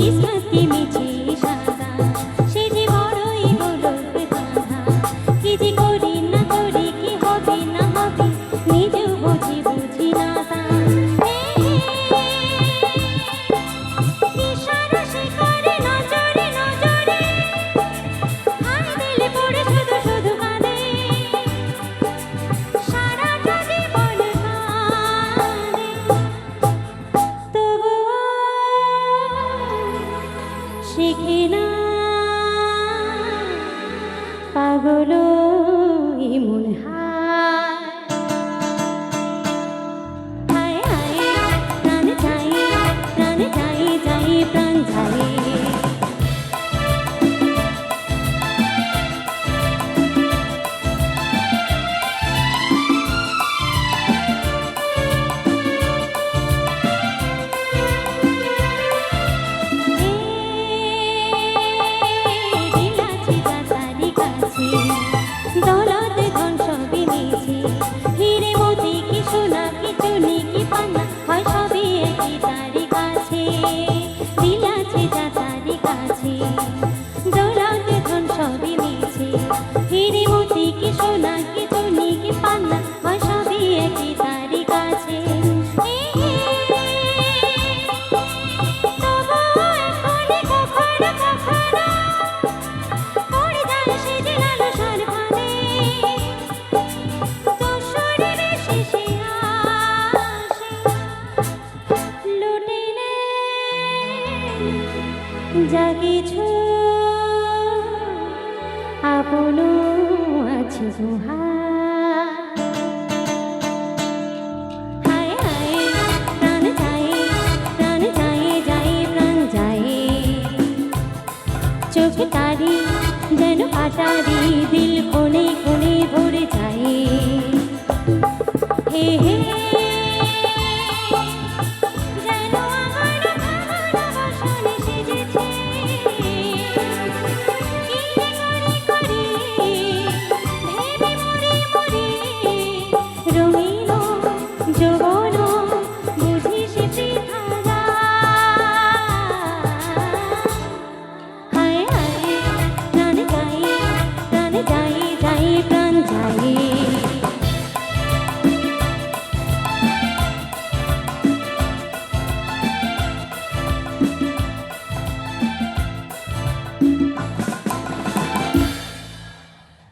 Iscas শিখি না। পাগল ইমন হা যা কিছু আপন আছে গুহা। চোখে তারি যেন পাটারি দিল কোণে কোণে ভরে যায়। হে হে